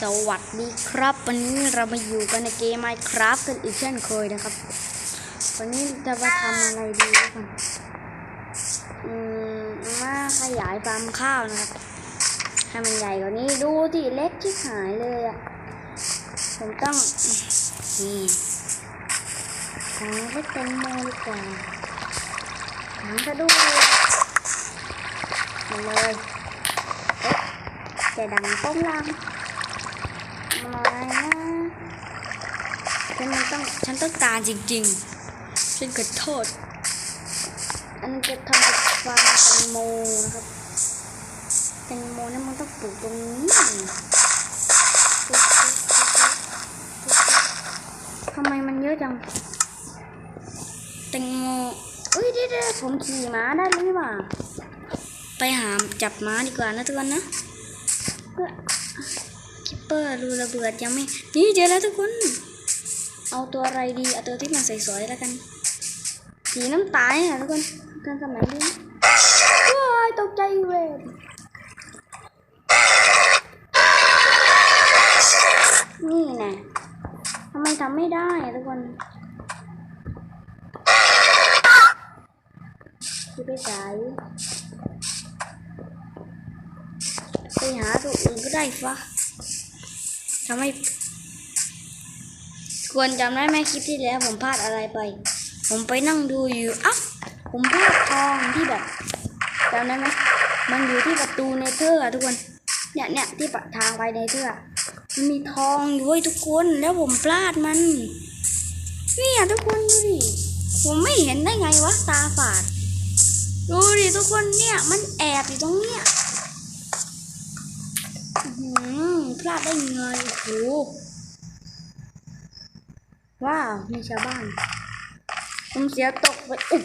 สวัสดีครับ วันนี้เรามาอยู่กันในเกม Minecraft กันอีกเช่นเคยนะครับ วันนี้จะมาทำอะไรดีกันอืมมาขยายฟาร์มข้าวนะครับให้มันใหญ่กว่านี้ดูที่เล็กที่หายเลยอะผมต้องนี่ถังให้เต็มโมดีกว่าถังกระดูกมาเลยเอ๊ะ จะดังป้องลังอะไรนะฉันมันต้องฉันต้องการจริงๆ ฉันขอโทษ อันนี้จะทำกับฟาร์มแตงโมนะครับแตงโมนี่มันต้องปลูกตรงนี้ทำไมมันเยอะจังแตงโมเอ้ยเดี๋ยวๆผมขี่ม้าได้หรือเปล่าไปหาจับม้าดีกว่านะทุกคนนะ เพื่อคิปเปอร์รูระเบิดยังไม่ นี่เจอแล้วทุกคน เอาตัวอะไรดี เอาตัวที่มันสวยๆแล้วกัน สีน้ำตาลอะทุกคนกันสมัยนี้ว้ายตกใจเว้ยนี่นะทำไมทำไม่ได้ทุกคนที่ไปสาย หาตัวอื่นก็ได้ฟะทำให้ควรจำได้ไหมคลิปที่แล้วผมพลาดอะไรไป ผมไปนั่งดูอยู่อะผมพลาดทองที่แบบจำได้ไหมมันอยู่ที่ประตูเนเธอร์อะทุกคนเนี่ยเนี่ยที่ปะทางไปเนเธอร์อะมันมีทองอยู่เว้ยทุกคนแล้วผมพลาดมันเนี่ยทุกคนดูดิผมไม่เห็นได้ไงวะตาฝาดดูดิทุกคนเนี่ยมันแอบอยู่ตรงเนี้ย อื้อหือ พลาดได้ไงโอ้โหว้าวมีชาวบ้านผมเสียตกไปอุ๊บ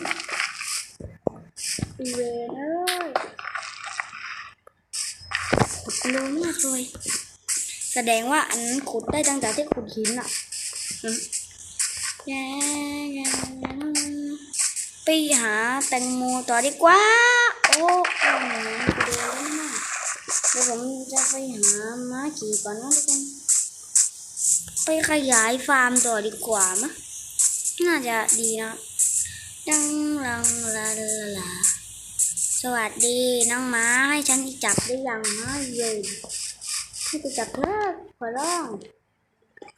อีเวนเอ้ยขุดเร็วมากเลยแสดงว่าอันนั้นขุดได้ตั้งแต่ที่ขุดหินอะแย่แย่ไปหาแตงโมต่อดีกว่า โอ้โห เดี๋ยวผมจะไปหาม้าขี่ก่อนนะทุกคนไปขยายฟาร์มต่อดีกว่ามะน่าจะดีนะดังลังลาลาลาสวัสดีน้องม้าให้ฉันจับได้ยังฮะเย็นให้ไปจับเถอะขอร้อง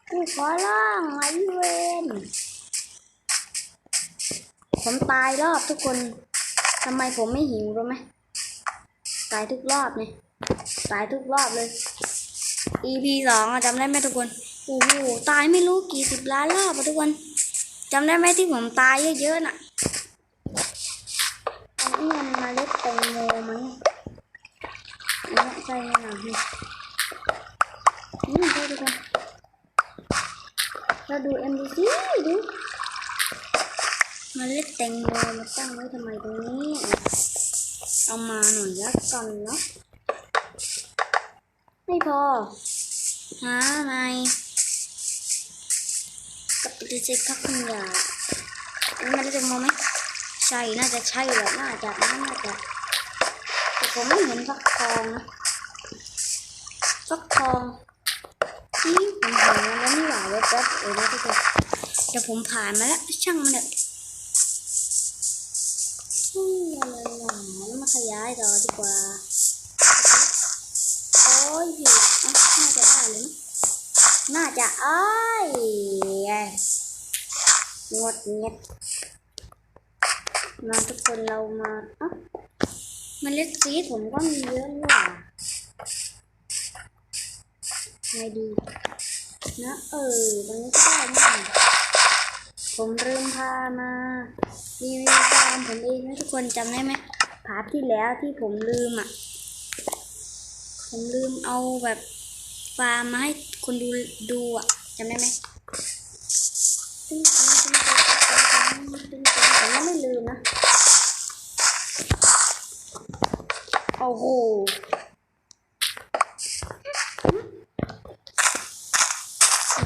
กูขอร้องไอ้เวนผมตายรอบทุกคนทำไมผมไม่หิวรู้ไหมตายทุกรอบเนี่ย ตายทุกรอบเลย EP สองจำได้ไหมทุกคน โอ้โห ตายไม่รู้กี่สิบล้านรอบอะทุกคนจำได้ไหมที่ผมตายเยอะๆน่ะอันนี้มันมาเล็ดแตงโมมั้งอันนี้ใช่ไหมล่ะนี่นี่ดูทุกคนเราดู MDC ดูมาเล็ดแตงโมมาตั้งไว้ทำไมตรงนี้ เอามาหน่อยละกันเนาะ ไม่พอ หาอะไรกับปฏิเสธครับคุณยายอันนี้มันจะมองไหมใช่ น่าจะใช่แหละ น่าจะน่าจะ แต่ผมไม่เห็นฟักทองนะฟักทองที่ผมเห็นมันแล้วนี่หว่าเว็บแป๊บเออนะทุกคนเดี๋ยวผมผ่านมาแล้ว ช่างมันเถอะอืมแล้วมาขยายต่อดีกว่า โอ้ยผิดอะ น่าจะเลยมั้ยน่าจะอ้ายงดเงียดมาทุกคนเรามาอะมันเล็ดซีผมก็มีเยอะนี่หว่าไงดีนะเออตรงนี้ก็ได้นี่ผมลืมพามารีวิวฟามผมเองนะทุกคนจำได้ไหมพาร์ทที่แล้วที่ผมลืมอะ ผมลืมเอาแบบ ฟาร์มมาให้คนดูดูอะจำได้ไหมตึ้งตึ้งตึ้งตึ้งตึ้งตึ้งผมก็ไม่ลืมนะโอ้โห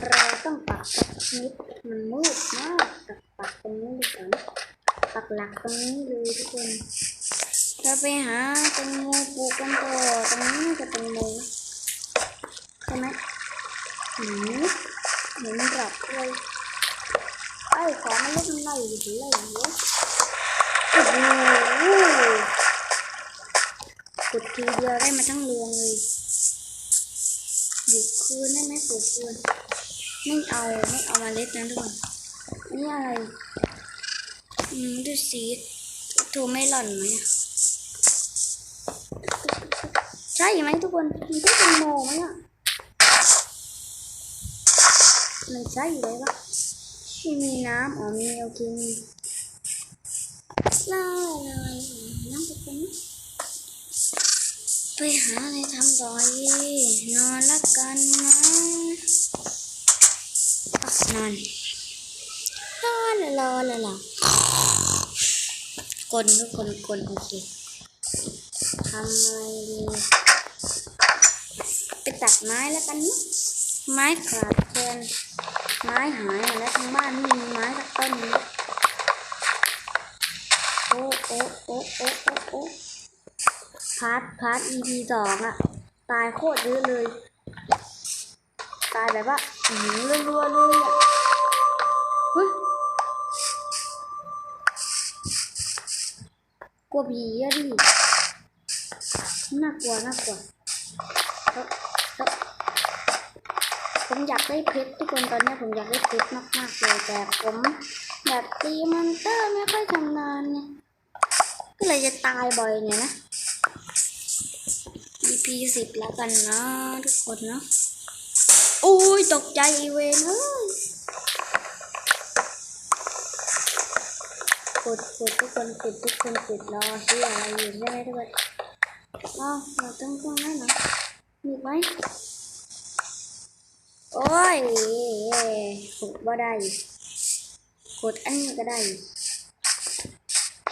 เราต้องปักสักนิดมันมืดมากปักปักตรงนี้ดีกว่าปักหลักตรงนี้เลยทุกคนเราไปหาแตงโมปลูกกันต่อตรงนี้จะแตงโม ช่ไหืมเหมือนกลับเลยไอ้ยขอมาเล่นหน่อยดิเลยเว้ยโอ้โหกดทีเดียวได้มาทั้งรวงเลยบุกคืนได้ไหมบุกคืนไม่เอาไม่เอามาเล็ดนะทุกคนนี่อะไรอืมดูสีถูไม่หล่อนไหมใช่ไหมทุกคนมันก็เป็นโมไหมอะ ไม่ใช่เลยวะไม่มีน้ำอ๋อมีโอเคมีลาลาน้ำทุกคนนะไปหาอะไรทำต่อดีนอนละกันนะนอะนอนลาลาลาลากลทุกคนกลโอเคทำอะไรดีไปตัดไม้แล้วกันนะ ไม้ขาดแคลนไม้หายมดแล้วทั้งบ้านไม่มีไม้สักต้นเลยโอ้โอ้โอ้โอ้โอ้โอ้พาร์ทพาร์ท EP สองอะตายโคตรเยอะเลย ตายแบบว่าอื้อหือรัวๆเลยอะเฮ้ยกลัวผีอะดิน่ากลัวน่ากลัว ผมอยากได้เพชรทุกคนตอนนี้ผมอยากได้เพชรมากๆเลยแต่ผมแบบตีมอนเตอร์ไม่ค่อยชำนาญไงก็เลยจะตายบ่อยเนี่ยนะ EP สิบแล้วกันนะทุกคนเนาะอุ้ยตกใจเวนเอ้ยกดกดทุกคนกดทุกคนกดรอที่อะไรอยู่ใช่ไหมทุกคนอ้าวเราต้องต้องนั่นเหรอมีไหม โอ้ยกดว่าได้กดอันนี้ก็ได้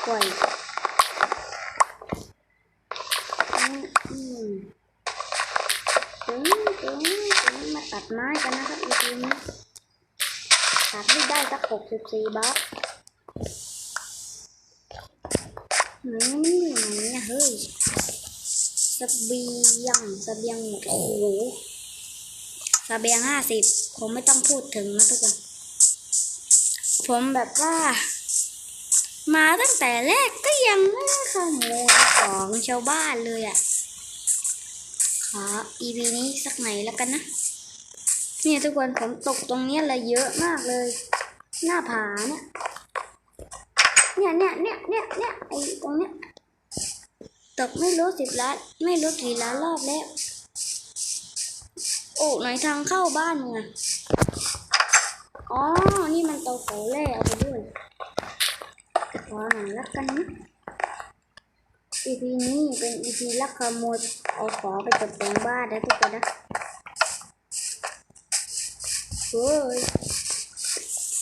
กดอืมถึงถึงถึงมาตัดไม้กันนะครับอีทีนี้ตัดไม่ได้สักหกสิบสี่บล็อกไหนนี่ไหนเนี่เฮ้ยสเบียงสเบียงหมดโอ้โห สเบียงห้าสิบผมไม่ต้องพูดถึงนะทุกคน ผมแบบว่า มาตั้งแต่แรกก็ยังไม่ได้ขโมยของชาวบ้านเลยอะ่ะ ขอ EP นี้สักไหนแล้วกันนะ เนี่ยทุกคนผมตกตรงเนี้ยเลยเยอะมากเลย หน้าผาเนี่ยเนี่ยเนี่ยเนี่ยเนี่ยเนี่ยไอ้ตรงเนี้ยตกไม่รู้สิบล้านไม่รู้กี่ล้านรอบแล้ว โอ้ไหนทางเข้าบ้านมึงอะอ๋อ นี่มันเตาเผาแร่เอาไปด้วยขอหน่อยละกันนะ EP นี้เป็น EP ลักขโมยเอาของไปตกแต่งบ้านนะทุกคนนะเฮ้ย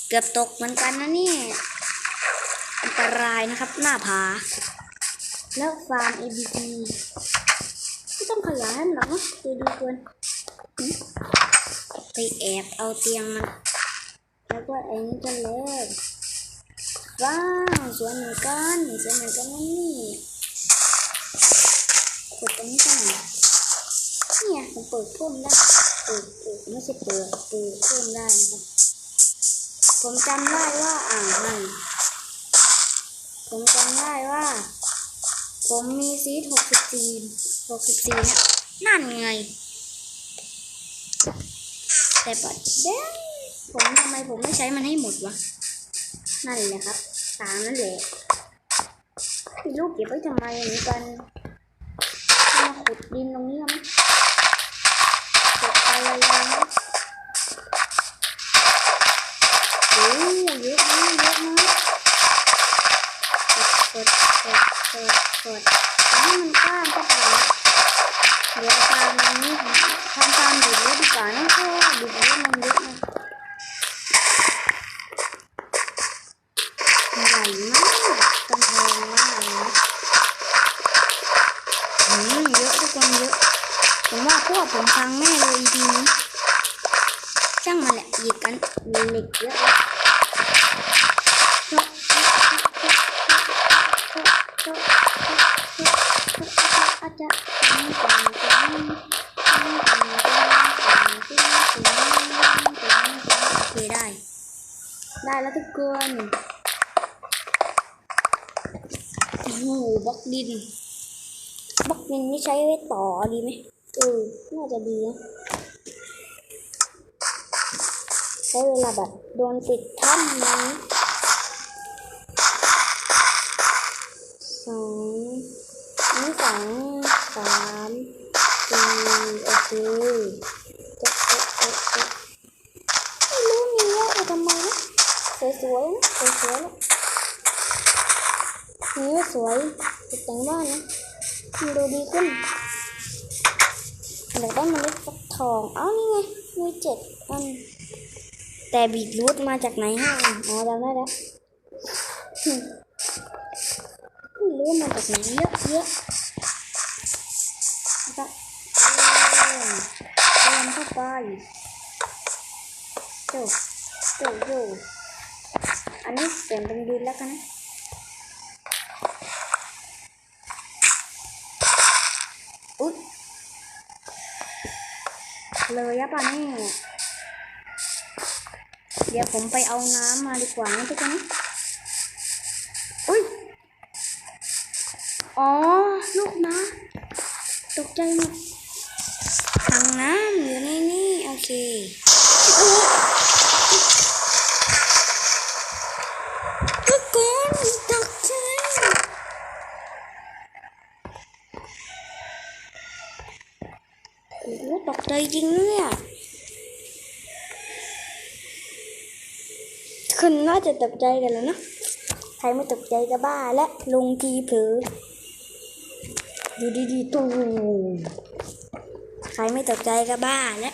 เกือบตกเหมือนกันนะนี่อันตรายนะครับ หน้าผา แล้วฟาร์ม ABT ไม่ต้องขยายมันหรอกนะดูดีเกิน ไปแอบเอาเตียงมัน แล้วก็ไอ้นี่กันเลยว้าวสวยเหมือนกันสวยเหมือนกันนะนี่กดตรงนี้กันเนี่ยผมเปิดพุ่มได้เปิดเปิดไม่ใช่เปิดเปิดพุ่มได้นะครับผมจำได้ว่าอ่างมันผมจำได้ว่า ผมมีซีดหกสิบสี่หกสิบสี่เนี่ยนั่นไง แต่ปัดเด้ผมทำไมผมไม่ใช้มันให้หมดวะ นั่นแหละครับ ตามนั่นแหละพี่ลูกเก็บไว้ทำไมเหมือนกันมาขุดดินตรงนี้เอาไหมขุดไปเลยนะโอ้ยเยอะมากเยอะมากกดกดกดกดให้มันกว้างก็พอเดี๋ยวฟาร์มมันนี่ทำฟาร์มดูดเลือดดีกว่านะเพราะว่าดูดเลือดมันเยอะนะใหญ่มากกำแพงมากเลยนะอืมเยอะทุกคนเยอะ ผมว่าพวกผมพังแน่เลยทีนี้ช่างมันแหละหยิบกันเหล็กเยอะแล้ว อาจจะ แล้วทุกคนโอ้โหบล็อกดินบล็อกดินนี่ใช้ไว้ต่อดีไหมเออน่าจะดีนะใช้เวลาแบบโดนปิดถ้ำนี้สองนี่สองสามสี่โอเคเจ็ดเจ็ดเจ็ดเจ็ดไม่รู้มีเยอะเอาทำไมนะ สวยๆนะสวยๆนะนี่สวยตกแต่งบ้านนะมันดูดีขึ้นอยากได้เมล็ดฟักทองอ้าวนี่ไงมีเจ็ดอัน แต่บีทรูทมาจากไหนฮะอ๋อจำได้แล้วหึไม่รู้มาจากไหนเยอะเยอะแล้วก็เติมเข้าไปโจโจโจ อันนี้เปลี่ยนเป็นดินแล้วกันนะอุ๊ยเลยอะป่ะนี่เดี๋ยวผมไปเอาน้ำมาดีกว่านะทุกคนอุ้ย อ๋อ ลูกนะ ตกใจหมดถังน้ำอยู่ในนี่โอเคอุ๊ยทุกคนตกใจ โอ้โหตกใจจริงเนี่ยคุณน่าจะตกใจกันแล้วนะใครไม่ตกใจก็บ้าและลงทีเผลออยู่ดีๆตูใครไม่ตกใจก็บ้าและ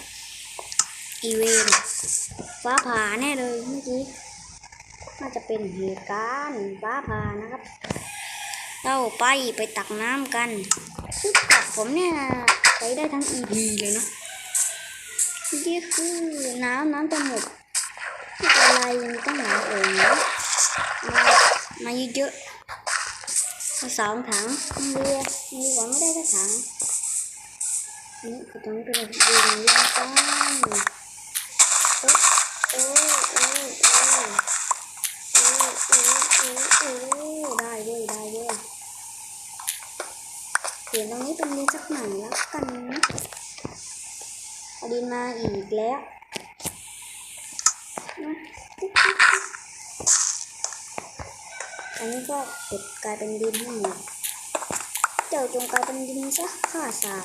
อีเวนฟ้าผ่าแน่เลยเมื่อกี้น่าจะเป็นเหตุการณ์ฟ้าผ่านะครับเราไปไปตักน้ำกันซึ่งกับผมเนี่ย ใช้ได้ทั้ง EP เลยนะนี่คือน้ำน้ำจะหมดอะไรมันต้องหาเองนมามาเยอะๆสองถังเรือมีก่อนไม่ได้แค่ถังนี่ก็ต้องไปดูดีกันโอ้โอ้โอ้โอ้โอ้โอ้โอ้ได้ด้วยได้ ด้วยเปลี่ยนตรงนี้เป็นดินสักหน่อยแล้วกันนะดินมาอีกแล้วอันนี้ก็เก็บกลายเป็นดินให้หมดเจ้าจงกลายเป็นดินซะข้าสา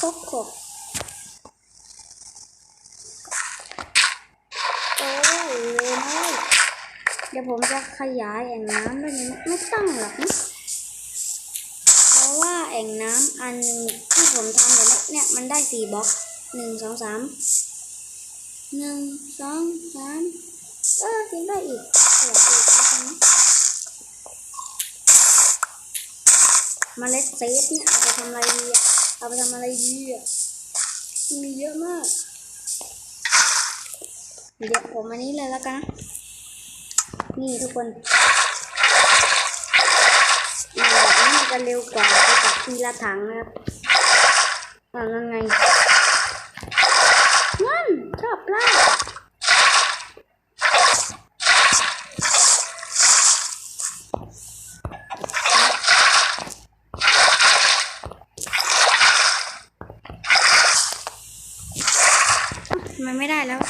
ครบครบโอ้ยเลยน้อยเดี๋ยวผมจะขยายแอ่งน้ำด้วยนะไม่ต้องหรอกนะเพราะว่าแอ่งน้ำอันหนึ่งที่ผมทำแบบนี้เนี่ยมันได้สี่บล็อกหนึ่งสองสามหนึ่งสองสามเออยังได้อีกขยับอีกแล้วกันนะเล็ดเซฟเนี่ยเอาไปทำอะไรดีอะเอาไปทำอะไรดีอะมีเยอะมาก เดี๋ยวผมอันนี้เลยแล้วกันนะ นี่ทุกคนนี่แบบนี้มันจะเร็วกว่าไปตักทีละถังนะครับอ่านั่นไงนั่นชอบปลาไมันไม่ได้แล้ว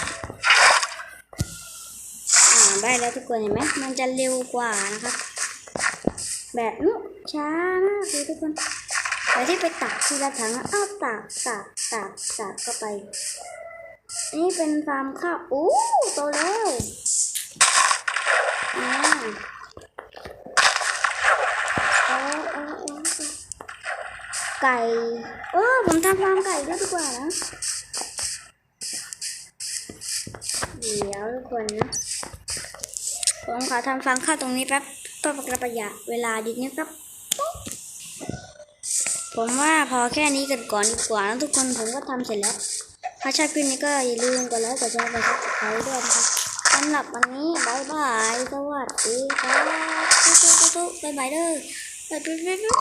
ได้แล้วทุกคนเห็นไหมมันจะเร็วกว่านะครับ แบบนู้ช้ามากเลยทุกคนแต่ที่ไปตักทีละถังอะอ้าวตักตักตักตักเข้าไปนนี้เป็นฟาร์มข้าวอู้โตแล้วอ่าเอาเอาเอาเอาไก่เออผมทำฟาร์มไก่ด้วยดีกว่านะเดี๋ยวทุกคนนะ ผมขอทำฟังข้าวตรงนี้แป๊บเพื่อประหยัดเวลาดิดนี้ครับ ผมว่าพอแค่นี้กันก่อนดีกว่านะทุกคนผมก็ทำเสร็จแล้วถ้าชอบคลิปนี้ก็อย่าลืมกดไลค์กดแชร์กดซับสไครต์ด้วยนะครับสำหรับวันนี้บายบายสวัสดีครับทุกๆๆๆบ๊ายบายเด้อบ๊ายบาย